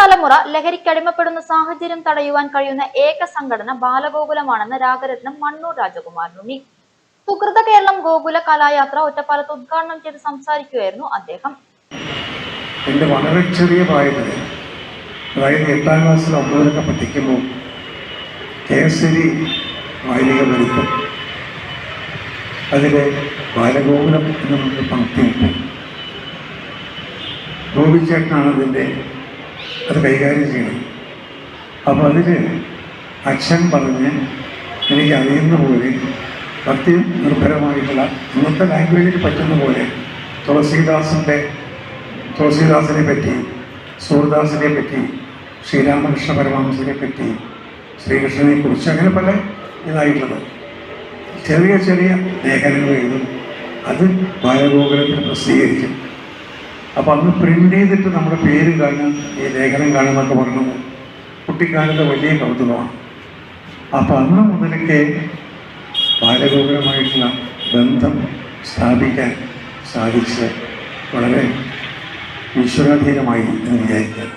പുതുതലമുറ ലഹരിക്കടിമപ്പെടുന്ന സാഹചര്യം തടയുവാൻ കഴിയുന്ന ഏക സംഘടന ബാലഗോകുലമാണെന്ന് രാഗരത്നം മണ്ണൂർ രാജകുമാരനുണ്ണി സുഹൃത കേരളം ഗോകുല കലായാത്ര ഒറ്റപ്പാലത്ത് ഉദ്ഘാടനം ചെയ്ത് സംസാരിക്കുകയായിരുന്നു അദ്ദേഹം. എന്റെ വളരെ ചെറിയ പ്രായത്തിൽ അതായത് എട്ടാം ക്ലാസ്സിൽ ഒമ്പതിലൊക്കെ പഠിക്കുമ്പോൾ കേസരി വായനിക വരുത്തും അതിലെ ബാലഗോകുലം എന്ന് പറഞ്ഞ പങ്ക്തിയിട്ട് ഗോപിച്ചേട്ടനാണ് അതിന്റെ അത് കൈകാര്യം ചെയ്യണം. അപ്പോൾ അതിൽ അച്ഛൻ പറഞ്ഞ് എനിക്ക് അറിയുന്ന പോലെ ഭക്തി നിർഭരമായിട്ടുള്ള ഇന്നത്തെ ലാംഗ്വേജിൽ പറ്റുന്ന പോലെ തുളസീദാസിന്റെ തുളസീദാസിനെ പറ്റി സൂർദാസിനെ പറ്റി ശ്രീരാമകൃഷ്ണ പരമഹംസനെ പറ്റി ശ്രീകൃഷ്ണനെ കുറിച്ച് അങ്ങനെ പല ഇതായിട്ടുള്ളത്. ചെറിയ ചെറിയ ലേഖനങ്ങൾ എഴുതും. അത് ബാലഗോകുലത്തിൽ പ്രസിദ്ധീകരിക്കും. അപ്പോൾ അന്ന് പ്രിന്റ് ചെയ്തിട്ട് നമ്മുടെ പേര് കാണുക ഈ ലേഖനം കാണുന്നൊക്കെ പറഞ്ഞു. കുട്ടിക്കാലത്തെ വലിയ കൗതുകമാണ്. അപ്പോൾ അന്ന് മുതലൊക്കെ ബാലഗോകുലമായിട്ടുള്ള ബന്ധം സ്ഥാപിക്കാൻ സാധിച്ച് വളരെ ഈശ്വരാധീനമായി എന്ന് വിചാരിക്കാം.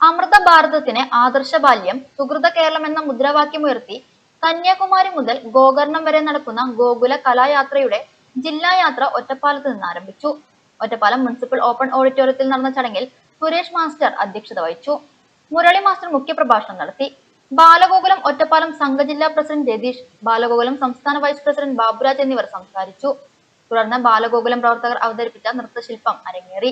അമൃത ഭാരതത്തിന് ആദർശ ബാല്യം സുഹൃത കേരളം എന്ന മുദ്രാവാക്യമുയർത്തി കന്യാകുമാരി മുതൽ ഗോകർണം വരെ നടക്കുന്ന ഗോകുല കലായാത്രയുടെ ജില്ലാ യാത്ര ഒറ്റപ്പാലത്ത് നിന്ന് ആരംഭിച്ചു. ഒറ്റപ്പാലം മുനിസിപ്പൽ ഓപ്പൺ ഓഡിറ്റോറിയത്തിൽ നടന്ന ചടങ്ങിൽ സുരേഷ് മാസ്റ്റർ അധ്യക്ഷത വഹിച്ചു. മുരളി മാസ്റ്റർ മുഖ്യപ്രഭാഷണം നടത്തി. ബാലഗോകുലം ഒറ്റപ്പാലം സംഘജില്ലാ പ്രസിഡന്റ് രതീഷ് ബാലഗോകുലം സംസ്ഥാന വൈസ് പ്രസിഡന്റ് ബാബുരാജ് എന്നിവർ സംസാരിച്ചു. തുടർന്ന് ബാലഗോകുലം പ്രവർത്തകർ അവതരിപ്പിച്ച നൃത്തശില്പം അരങ്ങേറി.